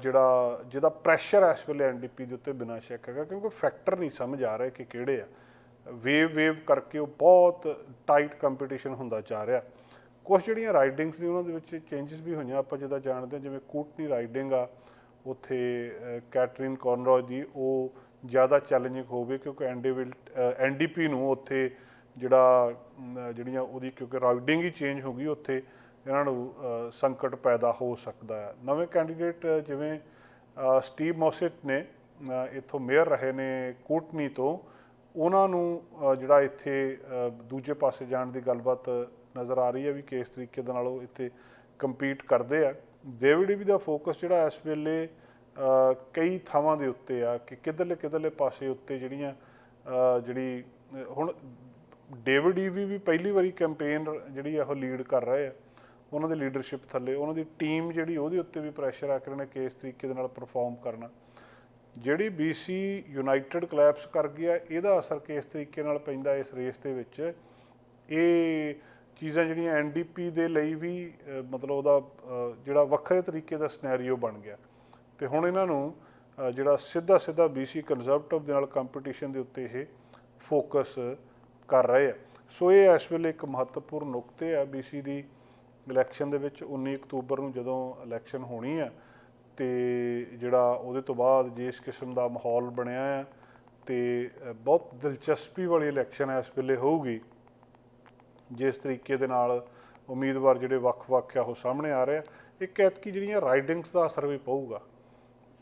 ਜਿਹੜਾ, ਜਿਹਦਾ ਪ੍ਰੈਸ਼ਰ ਹੈ ਇਸ ਵੇਲੇ ਐਨਡੀਪੀ ਦੇ ਉੱਤੇ ਬਿਨਾਂ ਸ਼ੱਕ ਹੈਗਾ, ਕਿਉਂਕਿ ਫੈਕਟਰ ਨਹੀਂ ਸਮਝ ਆ ਰਿਹਾ ਕਿ ਕਿਹੜੇ ਆ। ਵੇਵ ਵੇਵ ਕਰਕੇ ਉਹ ਬਹੁਤ ਟਾਈਟ ਕੰਪੀਟੀਸ਼ਨ ਹੁੰਦਾ ਜਾ ਰਿਹਾ। ਕੁਝ ਜਿਹੜੀਆਂ ਰਾਈਡਿੰਗਸ ਨੇ ਉਹਨਾਂ ਦੇ ਵਿੱਚ ਚੇਂਜਸ ਵੀ ਹੋਈਆਂ, ਆਪਾਂ ਜਿਹਦਾ ਜਾਣਦੇ ਹਾਂ, ਜਿਵੇਂ ਕੂਟਨੀ ਰਾਈਡਿੰਗ ਆ, ਉੱਥੇ ਕੈਟਰੀਨ ਕੌਨਰੋਏ ਦੀ ਉਹ ਜ਼ਿਆਦਾ ਚੈਲੰਜਿੰਗ ਹੋਵੇ ਕਿਉਂਕਿ ਐਨਡੀਵਿਲ ਐਨਡੀਪੀ ਨੂੰ ਉੱਥੇ ਜਿਹੜਾ ਜਿਹੜੀਆਂ ਉਹਦੀ, ਕਿਉਂਕਿ ਰਾਈਡਿੰਗ ਹੀ ਚੇਂਜ ਹੋ ਗਈ ਉੱਥੇ ਇਹਨਾਂ ਨੂੰ ਸੰਕਟ ਪੈਦਾ ਹੋ ਸਕਦਾ ਹੈ। ਨਵੇਂ ਕੈਂਡੀਡੇਟ ਜਿਵੇਂ ਸਟੀਵ ਮੌਸਿਟ ਨੇ ਅ, ਇੱਥੋਂ ਮੇਅਰ ਰਹੇ ਨੇ ਕੋਟਨੀ ਤੋਂ ਉਹਨਾਂ ਨੂੰ ਜਿਹੜਾ ਇੱਥੇ ਦੂਜੇ ਪਾਸੇ ਜਾਣ ਦੀ ਗੱਲਬਾਤ ਨਜ਼ਰ ਆ ਰਹੀ ਹੈ ਵੀ ਕਿਸ ਤਰੀਕੇ ਦੇ ਨਾਲ ਉਹ ਇੱਥੇ ਕੰਪੀਟ ਕਰਦੇ ਆ। ਡੇਵਿਡ ਵੀ ਦਾ ਫੋਕਸ ਜਿਹੜਾ ਇਸ ਵੇਲੇ ਕਈ ਥਾਵਾਂ ਦੇ ਉੱਤੇ ਆ ਕਿ ਕਿੱਧਰਲੇ ਕਿੱਧਰਲੇ ਪਾਸੇ ਉੱਤੇ ਜਿਹੜੀਆਂ ਜਿਹੜੀ ਹੁਣ ਡੇਵਿਡ ਈਵੀ ਵੀ ਪਹਿਲੀ ਵਾਰੀ ਕੈਂਪੇਨ ਜਿਹੜੀ ਆ ਉਹ ਲੀਡ ਕਰ ਰਹੇ ਆ। ਉਹਨਾਂ ਦੀ ਲੀਡਰਸ਼ਿਪ ਥੱਲੇ, ਉਹਨਾਂ ਦੀ ਟੀਮ ਜਿਹੜੀ ਉਹਦੇ ਉੱਤੇ ਵੀ ਪ੍ਰੈਸ਼ਰ ਆ ਕੇ ਉਹਨੇ ਕਿਸ ਤਰੀਕੇ ਦੇ ਨਾਲ ਪਰਫਾਰਮ ਕਰਨਾ। ਜਿਹੜੀ BC ਯੂਨਾਈਟਿਡ ਕਲੈਪਸ ਕਰ ਗਿਆ ਇਹਦਾ ਅਸਰ ਕਿਸ ਤਰੀਕੇ ਨਾਲ ਪੈਂਦਾ ਇਸ ਰੇਸ ਦੇ ਵਿੱਚ। ਇਹ ਚੀਜ਼ਾਂ ਜਿਹੜੀਆਂ ਐਨਡੀਪੀ ਦੇ ਲਈ ਵੀ ਮਤਲਬ ਉਹਦਾ ਜਿਹੜਾ ਵੱਖਰੇ ਤਰੀਕੇ ਦਾ ਸਿਨੈਰੀਓ ਬਣ ਗਿਆ। ਤੇ ਹੁਣ ਇਹਨਾਂ ਨੂੰ ਜਿਹੜਾ ਸਿੱਧਾ ਸਿੱਧਾ BC ਕੰਜ਼ਰਵੇਟਿਵ ਦੇ ਨਾਲ ਕੰਪੀਟੀਸ਼ਨ ਦੇ ਉੱਤੇ ਇਹ ਫੋਕਸ ਕਰ ਰਹੇ ਆ। ਸੋ ਇਹ ਇਸ ਵੇਲੇ ਇੱਕ ਮਹੱਤਵਪੂਰਨ ਨੁਕਤੇ ਆ BC ਦੀ। ਇਲੈਕਸ਼ਨ ਦੇ ਵਿੱਚ 19 ਅਕਤੂਬਰ ਨੂੰ ਜਦੋਂ ਇਲੈਕਸ਼ਨ ਹੋਣੀ ਆ ਤੇ ਜਿਹੜਾ ਉਹਦੇ ਤੋਂ ਬਾਅਦ ਜਿਸ ਕਿਸਮ ਦਾ ਮਾਹੌਲ ਬਣਿਆ ਆ ਤੇ ਬਹੁਤ ਦਿਲਚਸਪੀ ਵਾਲੀ ਇਲੈਕਸ਼ਨ ਇਸ ਵੇਲੇ ਹੋਊਗੀ। ਜਿਸ ਤਰੀਕੇ ਦੇ ਨਾਲ ਉਮੀਦਵਾਰ ਜਿਹੜੇ ਵੱਖ-ਵੱਖ ਆ, ਉਹ ਸਾਹਮਣੇ ਆ ਰਹੇ ਆ। ਇੱਕ ਐਤਕੀ ਜਿਹੜੀਆਂ ਰਾਈਡਿੰਗਸ ਦਾ ਅਸਰ ਵੀ ਪਊਗਾ।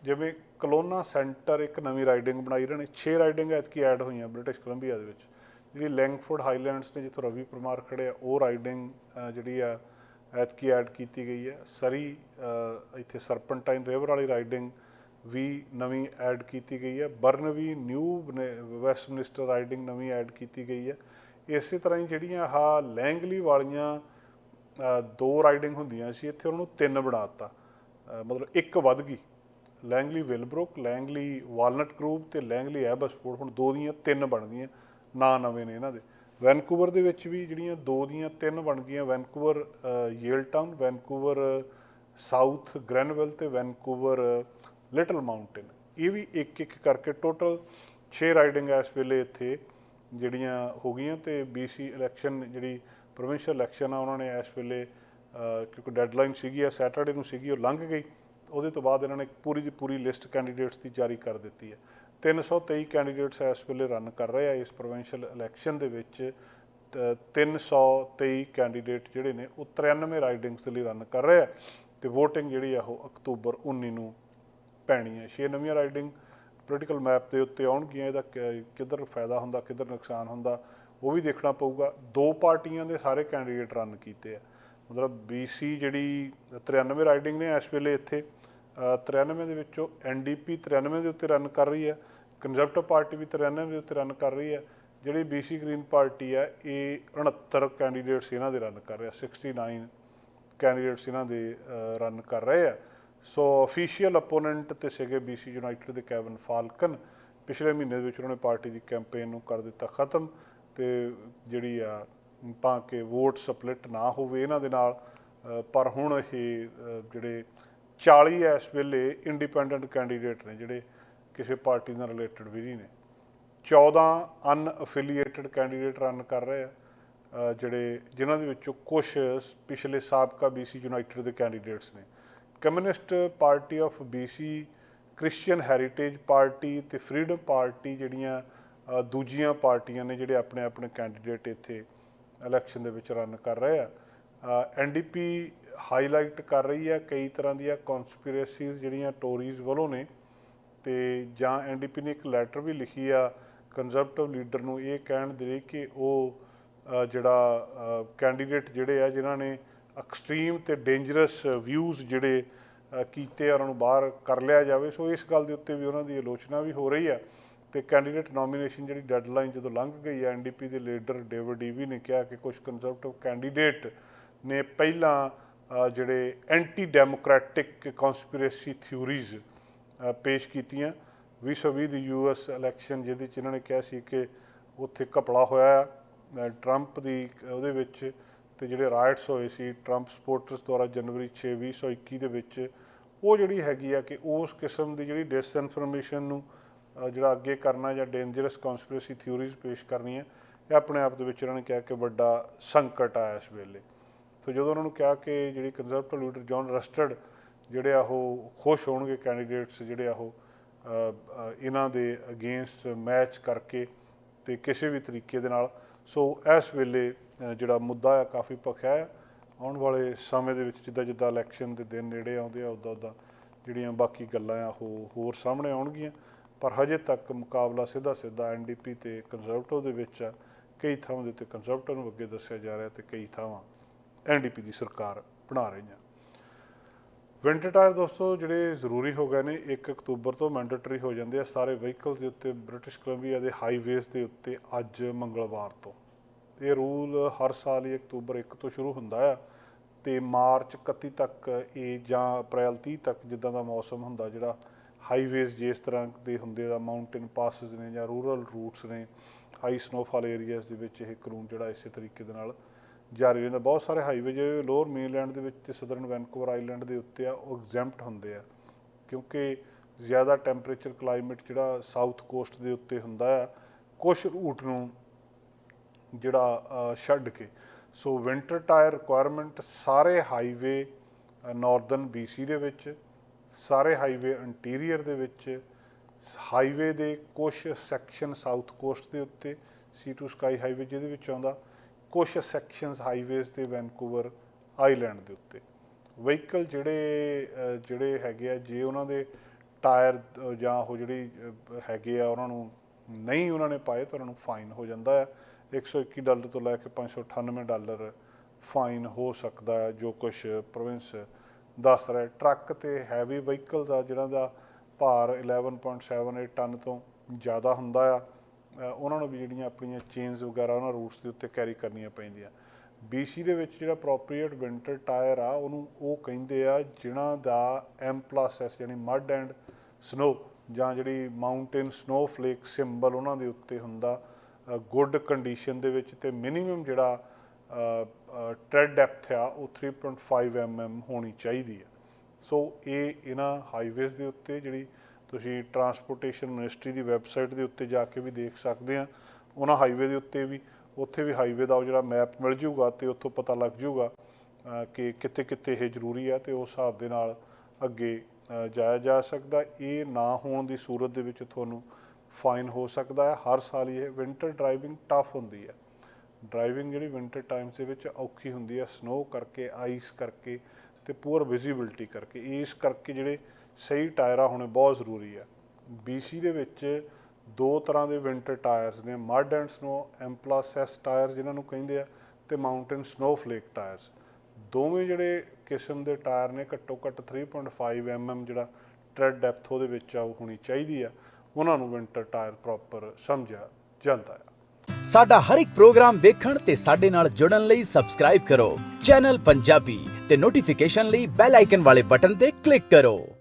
ਜਿਵੇਂ ਕਲੋਨਾ ਸੈਂਟਰ ਇੱਕ ਨਵੀਂ ਰਾਈਡਿੰਗ ਬਣਾਈ ਇਹਨਾਂ ਨੇ। 6 ਰਾਈਡਿੰਗ ਐਤਕੀ ਐਡ ਹੋਈਆਂ ਬ੍ਰਿਟਿਸ਼ ਕੋਲੰਬੀਆ ਦੇ ਵਿੱਚ। ਜਿਹੜੀ ਲੈਂਗਫੋਰਡ ਹਾਈਲੈਂਡਸ ਨੇ, ਜਿੱਥੋਂ ਰਵੀ ਪਰਮਾਰ ਖੜੇ ਆ, ਉਹ ਰਾਈਡਿੰਗ ਜਿਹੜੀ ਆ ਐਤਕੀ ਐਡ ਕੀਤੀ ਗਈ ਹੈ। ਸਰੀ ਇੱਥੇ ਸਰਪੈਂਟਾਈਨ ਰਿਵਰ ਵਾਲੀ ਰਾਈਡਿੰਗ ਵੀ ਨਵੀਂ ਐਡ ਕੀਤੀ ਗਈ ਹੈ। ਬਰਨਵੀ ਨਿਊ ਵੈਸਟਮਿਨਿਸਟਰ ਰਾਈਡਿੰਗ ਨਵੀਂ ਐਡ ਕੀਤੀ ਗਈ ਹੈ। ਇਸੇ ਤਰ੍ਹਾਂ ਹੀ ਜਿਹੜੀਆਂ ਆਹ ਲੈਂਗਲੀ ਵਾਲੀਆਂ ਦੋ ਰਾਈਡਿੰਗ ਹੁੰਦੀਆਂ ਸੀ, ਇੱਥੇ ਉਹਨਾਂ ਨੂੰ ਤਿੰਨ ਬਣਾਤਾ ਮਤਲਬ ਇੱਕ ਵੱਧ ਗਈ। Langley Willowbrook, Langley Walnut Grove ਤੇ ਲੈਂਗਲੀ ਐਬਸਪੋਰਟ, ਹੁਣ ਦੋ ਦੀਆਂ ਤਿੰਨ ਬਣ ਗਈਆਂ। ਨਾਂ ਨਵੇਂ ਨੇ ਇਹਨਾਂ ਦੇ। ਵੈਨਕੂਵਰ ਦੇ ਵਿੱਚ ਵੀ ਜਿਹੜੀਆਂ ਦੋ ਦੀਆਂ ਤਿੰਨ ਬਣ ਗਈਆਂ, Vancouver Yaletown, Vancouver, South Granville ਤੇ ਵੈਨਕੂਵਰ, ਲਿਟਲ ਮਾਊਂਟੇਨ। ਇਹ ਵੀ ਇੱਕ ਇੱਕ ਕਰਕੇ ਟੋਟਲ 6 ਰਾਈਡਿੰਗ ਇਸ ਵੇਲੇ ਇੱਥੇ ਜਿਹੜੀਆਂ ਹੋ ਗਈਆਂ ਤੇ BC ਇਲੈਕਸ਼ਨ ਜਿਹੜੀ ਪ੍ਰੋਵਿੰਸ਼ੀਅਲ ਇਲੈਕਸ਼ਨ ਆ, ਉਹਨਾਂ ਨੇ ਇਸ ਵੇਲੇ ਕਿਉਂਕਿ ਡੈਡਲਾਈਨ ਸੀਗੀ ਆ ਸੈਟਰਡੇ ਨੂੰ ਸੀਗੀ, ਉਹ ਲੰਘ ਗਈ। ਉਹਦੇ ਤੋਂ ਬਾਅਦ ਇਹਨਾਂ ਨੇ ਪੂਰੀ ਦੀ ਪੂਰੀ ਲਿਸਟ ਕੈਂਡੀਡੇਟਸ ਦੀ ਜਾਰੀ ਕਰ ਦਿੱਤੀ ਹੈ 323 ਕੈਂਡੀਡੇਟਸ ਇਸ ਵੇਲੇ ਰਨ ਕਰ ਰਹੇ ਆ, ਇਸ ਪ੍ਰੋਵਿੰਸ਼ੀਅਲ ਇਲੈਕਸ਼ਨ ਦੇ ਵਿੱਚ, ਤ- 323 ਕੈਂਡੀਡੇਟ ਜਿਹੜੇ ਨੇ, ਉਹ 93 ਰਾਈਡਿੰਗਸ ਦੇ ਲਈ ਰਨ ਕਰ ਰਹੇ ਆ ਤੇ VOTING ਜਿਹੜੀ ਆ ਉਹ ਅਕਤੂਬਰ 19 ਨੂੰ ਪੈਣੀ ਹੈ ਛੇ ਨਵੀਆਂ ਰਾਈਡਿੰਗ ਪੋਲੀਟੀਕਲ ਮੈਪ ਦੇ ਉੱਤੇ ਆਉਣਗੀਆਂ, ਇਹਦਾ ਕਿ- ਕਿੱਧਰ ਫਾਇਦਾ ਹੁੰਦਾ, ਕਿੱਧਰ ਨੁਕਸਾਨ ਹੁੰਦਾ, ਉਹ ਵੀ ਦੇਖਣਾ ਪਊਗਾ। ਦੋ ਪਾਰਟੀਆਂ ਦੇ ਸਾਰੇ ਕੈਂਡੀਡੇਟ ਰਨ ਕੀਤੇ ਆ। ਮਤਲਬ BC ਜਿਹੜੀ 93 ਰਾਈਡਿੰਗ ਨੇ ਇਸ ਵੇਲੇ ਇੱਥੇ 93 ਦੇ ਵਿੱਚੋਂ NDP 93 ਦੇ ਉੱਤੇ ਰਨ ਕਰ ਰਹੀ ਹੈ ਕੰਜ਼ਰਵੇਟਿਵ ਪਾਰਟੀ ਵੀ 93 ਦੇ ਉੱਤੇ ਰਨ ਕਰ ਰਹੀ ਹੈ, ਜਿਹੜੀ BC ਗ੍ਰੀਨ ਪਾਰਟੀ ਹੈ, ਇਹ 69 ਕੈਂਡੀਡੇਟਸ ਇਹਨਾਂ ਦੇ ਰਨ ਕਰ ਰਿਹਾ 69 ਕੈਂਡੀਡੇਟਸ ਇਹਨਾਂ ਦੇ ਰਨ ਕਰ ਰਹੇ ਆ। ਸੋ ਅਫੀਸ਼ੀਅਲ ਅਪੋਨੈਂਟ ਤੇ ਸੀਗੇ BC ਯੂਨਾਈਟਿਡ ਦੇ ਕੈਵਨ ਫਾਲਕਨ ਪਿਛਲੇ ਮਹੀਨੇ ਦੇ ਵਿੱਚ ਉਹਨਾਂ ਨੇ ਪਾਰਟੀ ਦੀ ਕੈਂਪੇਨ ਨੂੰ ਕਰ ਦਿੱਤਾ ਖਤਮ ਤੇ ਜਿਹੜੀ ਆ, ਤਾਂ ਕਿ ਵੋਟ ਸਪਲਿਟ ਨਾ ਹੋਵੇ ਇਹਨਾਂ ਦੇ ਨਾਲ ਪਰ ਹੁਣ ਇਹ ਜਿਹੜੇ 40 ਇਸ ਵੇਲੇ ਇੰਡੀਪੈਂਡੈਂਟ ਕੈਂਡੀਡੇਟ ਨੇ, ਜਿਹੜੇ ਕਿਸੇ ਪਾਰਟੀ ਨਾਲ ਰਿਲੇਟਡ ਵੀ ਨਹੀਂ ਨੇ। 14 ਅਨਅਫੀਲੀਏਟਡ ਕੈਂਡੀਡੇਟ ਰਨ ਕਰ ਰਹੇ ਆ ਜਿਹੜੇ ਜਿਨ੍ਹਾਂ ਦੇ ਵਿੱਚੋਂ ਕੁਝ ਪਿਛਲੇ ਸਾਬਕਾ BC ਯੂਨਾਈਟਿਡ ਦੇ ਕੈਂਡੀਡੇਟਸ ਨੇ। Communist party of BC Christian Heritage party ਤੇ ਫਰੀडम ਪਾਰਟੀ ਜਿਹੜੀਆਂ ਦੂਜੀਆਂ ਪਾਰਟੀਆਂ ਨੇ, ਜਿਹੜੇ ਆਪਣੇ ਆਪਣੇ ਕੈਂਡੀਡੇਟ ਇੱਥੇ ਇਲੈਕਸ਼ਨ ਦੇ ਵਿੱਚ ਰਨ ਕਰ ਰਹੇ ਆ। ਐਨਡੀਪੀ ਹਾਈਲਾਈਟ ਕਰ ਰਹੀ ਹੈ ਕਈ ਤਰ੍ਹਾਂ ਦੀਆਂ ਕਨਸਪੀਰੇਸੀਜ਼ ਜਿਹੜੀਆਂ ਟੋਰੀਜ਼ ਵੱਲੋਂ ਨੇ ਤੇ ਜਾਂ ਐਨਡੀਪੀ ਨੇ ਇੱਕ ਲੈਟਰ ਵੀ ਲਿਖੀ ਆ ਕੰਜ਼ਰਵੇਟਿਵ ਲੀਡਰ ਨੂੰ ਇਹ ਕਹਿਣ ਦੇ ਲਈ ਕਿ ਉਹ ਜਿਹੜਾ ਕੈਂਡੀਡੇਟ ਜਿਹੜੇ ਆ ਜਿਨ੍ਹਾਂ ਨੇ ਐਕਸਟ੍ਰੀਮ ਤੇ ਡੇਂਜਰਸ ਵਿਊਜ਼ ਜਿਹੜੇ ਕੀਤੇ ਆ ਉਹਨਾਂ ਨੂੰ ਬਾਹਰ ਕਰ ਲਿਆ ਜਾਵੇ। ਸੋ ਇਸ ਗੱਲ ਦੇ ਉੱਤੇ ਵੀ ਉਹਨਾਂ ਦੀ ਆਲੋਚਨਾ ਵੀ ਹੋ ਰਹੀ ਆ ਤੇ ਕੈਂਡੀਡੇਟ ਨੋਮੀਨੇਸ਼ਨ ਜਿਹੜੀ ਡੈਡਲਾਈਨ ਜਦੋਂ ਲੰਘ ਗਈ ਹੈ ਐਨਡੀਪੀ ਦੇ ਲੀਡਰ ਡੇਵਿਡ ਈਵੀ ਨੇ ਕਿਹਾ ਕਿ ਕੁਝ ਕੰਜ਼ਰਵੇਟਿਵ ਕੈਂਡੀਡੇਟ ਨੇ ਪਹਿਲਾਂ ਜਿਹੜੇ ਐਂਟੀ ਡੈਮੋਕ੍ਰੈਟਿਕ ਕਨਸਪੀਰੇਸੀ ਥਿਊਰੀਜ਼ ਪੇਸ਼ ਕੀਤੀਆਂ। 2020 ਦੀ ਯੂਐਸ ਇਲੈਕਸ਼ਨ ਜਿਹਦੇ ਚ ਇਹਨਾਂ ਨੇ ਕਿਹਾ ਸੀ ਕਿ ਉੱਥੇ ਘਪਲਾ ਹੋਇਆ ਆ, ਟਰੰਪ ਦੀ ਉਹਦੇ ਵਿੱਚ ਤੇ ਜਿਹੜੇ ਰਾਇਟਸ ਹੋਏ ਸੀ ਟਰੰਪ ਸਪੋਰਟਰਸ ਦੁਆਰਾ ਜਨਵਰੀ 6 2021 ਦੇ ਵਿੱਚ ਉਹ ਜਿਹੜੀ ਹੈਗੀ ਆ ਕਿ ਉਸ ਕਿਸਮ ਦੀ ਜਿਹੜੀ ਡਿਸਇਨਫੋਰਮੇਸ਼ਨ ਨੂੰ ਜਿਹੜਾ ਅੱਗੇ ਕਰਨਾ ਜਾਂ ਡੇਂਜਰਸ ਕਨਸਪੀਰੇਸੀ ਥਿਊਰੀਜ਼ ਪੇਸ਼ ਕਰਨੀਆਂ ਇਹ ਆਪਣੇ ਆਪ ਦੇ ਵਿੱਚ ਇਹਨਾਂ ਨੇ ਕਿਹਾ ਕਿ ਵੱਡਾ ਸੰਕਟ ਆ ਇਸ ਵੇਲੇ। ਸੋ ਜਦੋਂ ਉਹਨਾਂ ਨੂੰ ਕਿਹਾ ਕਿ ਜਿਹੜੀ ਕੰਜ਼ਰਵੇਟਿਵ ਲੀਡਰ ਜੌਨ ਰਸਟਡ ਜਿਹੜੇ ਆ ਉਹ ਖੁਸ਼ ਹੋਣਗੇ ਕੈਂਡੀਡੇਟਸ ਜਿਹੜੇ ਆ ਉਹ ਇਹਨਾਂ ਦੇ ਅਗੇਂਸਟ ਮੈਚ ਕਰਕੇ ਤੇ ਕਿਸੇ ਵੀ ਤਰੀਕੇ ਦੇ ਨਾਲ। ਸੋ ਇਸ ਵੇਲੇ ਜਿਹੜਾ ਮੁੱਦਾ ਆ ਕਾਫੀ ਭਖਿਆ ਹੈ ਆਉਣ ਵਾਲੇ ਸਮੇਂ ਦੇ ਵਿੱਚ ਜਿੱਦਾਂ ਜਿੱਦਾਂ ਇਲੈਕਸ਼ਨ ਦੇ ਦਿਨ ਨੇੜੇ ਆਉਂਦੇ ਆ, ਉਦਾਂ ਉਦਾਂ ਜਿਹੜੀਆਂ ਬਾਕੀ ਗੱਲਾਂ ਆ ਉਹ ਹੋਰ ਸਾਹਮਣੇ ਆਉਣਗੀਆਂ। ਪਰ ਹਜੇ ਤੱਕ ਮੁਕਾਬਲਾ ਸਿੱਧਾ ਸਿੱਧਾ ਐਨਡੀਪੀ ਤੇ ਕੰਜ਼ਰਵੇਟਿਵ ਦੇ ਵਿੱਚ ਆ। ਕਈ ਥਾਵਾਂ ਦੇ ਉੱਤੇ ਕੰਜ਼ਰਵੇਟਿਵ ਨੂੰ ਅੱਗੇ ਦੱਸਿਆ ਜਾ ਰਿਹਾ ਤੇ ਕਈ ਥਾਵਾਂ ਐਨਡੀਪੀ ਦੀ ਸਰਕਾਰ ਬਣਾ ਰਹੀਆਂ ਵਿੰਟਰ ਟਾਇਰ ਦੋਸਤੋ, ਜਿਹੜੇ ਜ਼ਰੂਰੀ ਹੋ ਗਏ ਨੇ 1 ਅਕਤੂਬਰ ਤੋਂ ਮੈਂਡੇਟਰੀ ਹੋ ਜਾਂਦੇ ਆ ਸਾਰੇ ਵਹੀਕਲਸ ਦੇ ਉੱਤੇ ਬ੍ਰਿਟਿਸ਼ ਕੋਲੰਬੀਆ ਦੇ ਹਾਈਵੇਜ਼ ਦੇ ਉੱਤੇ ਅੱਜ ਮੰਗਲਵਾਰ ਤੋਂ। ਇਹ ਰੂਲ ਹਰ ਸਾਲ ਹੀ ਅਕਤੂਬਰ 1 ਤੋਂ ਸ਼ੁਰੂ ਹੁੰਦਾ ਆ ਤੇ ਮਾਰਚ 31 ਤੱਕ ਇਹ ਜਾਂ ਅਪ੍ਰੈਲ 30 ਤੱਕ ਜਿੱਦਾਂ ਦਾ ਮੌਸਮ ਹੁੰਦਾ, ਜਿਹੜਾ ਹਾਈਵੇਜ਼ ਜਿਸ ਤਰ੍ਹਾਂ ਦੇ ਹੁੰਦੇ ਆ ਮਾਊਂਟੇਨ ਪਾਸਸ ਨੇ ਜਾਂ ਰੂਰਲ ਰੂਟਸ ਨੇ ਹਾਈ ਸਨੋਫਾਲ ਏਰੀਆਜ਼ ਦੇ ਵਿੱਚ ਇਹ ਕਾਨੂੰਨ ਜਿਹੜਾ ਇਸੇ ਤਰੀਕੇ ਦੇ ਨਾਲ ਜਾਰੀ ਰਹਿੰਦਾ। ਬਹੁਤ ਸਾਰੇ ਹਾਈਵੇ ਜਿਹੜੇ ਲੋਅਰ ਮੇਨਲੈਂਡ ਦੇ ਵਿੱਚ ਤੇ ਸਦਰਨ ਵੈਨਕੂਵਰ ਆਈਲੈਂਡ ਦੇ ਉੱਤੇ ਆ, ਉਹ ਐਗਜ਼ੈਂਪਟ ਹੁੰਦੇ ਆ। ਕਿਉਂਕਿ ਜ਼ਿਆਦਾ ਟੈਂਪਰੇਚਰ ਕਲਾਈਮੇਟ ਜਿਹੜਾ ਸਾਊਥ ਕੋਸਟ ਦੇ ਉੱਤੇ ਹੁੰਦਾ ਆ ਕੁਝ ਰੂਟ ਨੂੰ ਜਿਹੜਾ ਛੱਡ ਕੇ। ਸੋ ਵਿੰਟਰ ਟਾਇਰ ਰਿਕੁਆਇਰਮੈਂਟ ਸਾਰੇ ਹਾਈਵੇ ਨਾਰਦਰਨ BC ਦੇ ਵਿੱਚ, ਸਾਰੇ ਹਾਈਵੇ ਇੰਟੀਰੀਅਰ ਦੇ ਵਿੱਚ ਹਾਈਵੇ ਦੇ ਕੁਝ ਸੈਕਸ਼ਨ ਸਾਊਥ ਕੋਸਟ ਦੇ ਉੱਤੇ ਸੀ ਟੂ ਸਕਾਈ ਹਾਈਵੇ ਜਿਹਦੇ ਵਿੱਚ ਆਉਂਦਾ। ਕੁਝ ਸੈਕਸ਼ਨਸ ਹਾਈਵੇਜ਼ ਤੇ ਵੈਨਕੂਵਰ ਆਈਲੈਂਡ ਦੇ ਉੱਤੇ। ਵਹੀਕਲ ਜਿਹੜੇ ਜਿਹੜੇ ਹੈਗੇ ਆ, ਜੇ ਉਹਨਾਂ ਦੇ ਟਾਇਰ ਜਾਂ ਉਹ ਜਿਹੜੀ ਹੈਗੇ ਆ, ਉਹਨਾਂ ਨੂੰ ਨਹੀਂ ਉਹਨਾਂ ਨੇ ਪਾਏ, ਤਾਂ ਉਹਨਾਂ ਨੂੰ ਫਾਈਨ ਹੋ ਜਾਂਦਾ ਹੈ 121 ਡਾਲਰ ਤੋਂ ਲੈ ਕੇ 598 ਡਾਲਰ ਫਾਈਨ ਹੋ ਸਕਦਾ ਹੈ ਜੋ ਕੁਝ ਪ੍ਰੋਵਿੰਸ ਦੱਸ ਰਿਹਾ ਟਰੱਕ ਤੇ ਹੈਵੀ ਵਹੀਕਲਸ ਆ, ਜਿਹਨਾਂ ਦਾ ਭਾਰ 11.78 ਟਨ ਤੋਂ ਜ਼ਿਆਦਾ ਹੁੰਦਾ ਆ। ਉਹਨਾਂ ਨੂੰ ਵੀ ਜਿਹੜੀਆਂ ਆਪਣੀਆਂ ਚੇਨਸ ਵਗੈਰਾ ਉਹਨਾਂ ਰੂਟਸ ਦੇ ਉੱਤੇ ਕੈਰੀ ਕਰਨੀਆਂ ਪੈਂਦੀਆਂ। BC ਦੇ ਵਿੱਚ ਜਿਹੜਾ ਪ੍ਰੋਪਰੀਏਟ ਵਿੰਟਰ ਟਾਇਰ ਆ, ਉਹਨੂੰ ਉਹ ਕਹਿੰਦੇ ਆ ਜਿਨ੍ਹਾਂ ਦਾ M+S ਯਾਨੀ ਮੱਡ ਐਂਡ ਸਨੋ ਜਾਂ ਜਿਹੜੀ ਮਾਊਂਟੇਨ ਸਨੋਫਲੇਕ ਸਿੰਬਲ ਉਹਨਾਂ ਦੇ ਉੱਤੇ ਹੁੰਦਾ ਗੁੱਡ ਕੰਡੀਸ਼ਨ ਦੇ ਵਿੱਚ ਤੇ ਮਿਨੀਮਮ ਜਿਹੜਾ ਟ੍ਰੈਡ ਡੈਪਥ ਆ, ਉਹ 3.5 mm ਹੋਣੀ ਚਾਹੀਦੀ ਹੈ ਸੋ ਇਹ ਇਹਨਾਂ ਹਾਈਵੇਜ਼ ਦੇ ਉੱਤੇ ਜਿਹੜੀ ਤੁਸੀਂ ਟਰਾਂਸਪੋਰਟੇਸ਼ਨ ਮਿਨਿਸਟਰੀ ਦੀ ਵੈਬਸਾਈਟ ਦੇ ਉੱਤੇ ਜਾ ਕੇ ਵੀ ਦੇਖ ਸਕਦੇ ਆ। ਉਹਨਾਂ ਹਾਈਵੇ ਦੇ ਉੱਤੇ ਵੀ, ਉੱਥੇ ਵੀ ਹਾਈਵੇ ਦਾ ਉਹ ਜਿਹੜਾ ਮੈਪ ਮਿਲ ਜੂਗਾ ਤੇ ਉੱਥੋਂ ਪਤਾ ਲੱਗ ਜੂਗਾ ਕਿ ਕਿੱਥੇ ਕਿੱਥੇ ਇਹ ਜ਼ਰੂਰੀ ਆ ਤੇ ਉਸ ਹਿਸਾਬ ਦੇ ਨਾਲ ਅੱਗੇ ਜਾਇਆ ਜਾ ਸਕਦਾ। ਇਹ ਨਾ ਹੋਣ ਦੀ ਸੂਰਤ ਦੇ ਵਿੱਚ ਤੁਹਾਨੂੰ ਫਾਈਨ ਹੋ ਸਕਦਾ ਹੈ। ਹਰ ਸਾਲ ਇਹ ਵਿੰਟਰ ਡਰਾਈਵਿੰਗ ਟਫ ਹੁੰਦੀ ਹੈ। ਡਰਾਈਵਿੰਗ ਜਿਹੜੀ ਵਿੰਟਰ ਟਾਈਮਸ ਦੇ ਵਿੱਚ ਔਖੀ ਹੁੰਦੀ ਹੈ। ਸਨੋ ਕਰਕੇ ਆਈਸ ਕਰਕੇ ਤੇ ਪੂਅਰ ਵਿਜ਼ਿਬਿਲਟੀ ਕਰਕੇ। ਇਸ ਕਰਕੇ ਜਿਹੜੇ ਸਹੀ ਟਾਇਰਾਂ ਹੋਣੇ ਬਹੁਤ ਜ਼ਰੂਰੀ ਆ। BC ਦੇ ਵਿੱਚ ਦੋ ਤਰ੍ਹਾਂ ਦੇ ਵਿੰਟਰ ਟਾਇਰਸ ਨੇ mud and snow M+S tyre ਜਿਨ੍ਹਾਂ ਨੂੰ ਕਹਿੰਦੇ ਆ ਤੇ ਮਾਊਂਟੇਨ ਸਨੋਫਲੇਕ ਟਾਇਰਸ ਦੋਵੇਂ ਜਿਹੜੇ ਕਿਸਮ ਦੇ ਟਾਇਰ ਨੇ, ਘੱਟੋ ਘੱਟ 3.5 mm ਜਿਹੜਾ ਟ੍ਰੈਡ ਡੈਪਥ ਉਹਦੇ ਵਿੱਚ ਆ, ਉਹ ਹੋਣੀ ਚਾਹੀਦੀ ਆ। ਉਹਨਾਂ ਨੂੰ ਵਿੰਟਰ ਟਾਇਰ ਪ੍ਰੋਪਰ ਸਮਝਿਆ ਜਾਂਦਾ ਆ। ਸਾਡਾ ਹਰ ਇੱਕ ਪ੍ਰੋਗਰਾਮ ਦੇਖਣ ਤੇ ਸਾਡੇ ਨਾਲ ਜੁੜਨ ਲਈ ਸਬਸਕ੍ਰਾਈਬ ਕਰੋ। ਚੈਨਲ ਪੰਜਾਬੀ ਤੇ ਨੋਟੀਫਿਕੇਸ਼ਨ ਲਈ ਬੈਲ ਆਈਕਨ ਵਾਲੇ ਬਟਨ ਤੇ ਕਲਿੱਕ ਕਰੋ।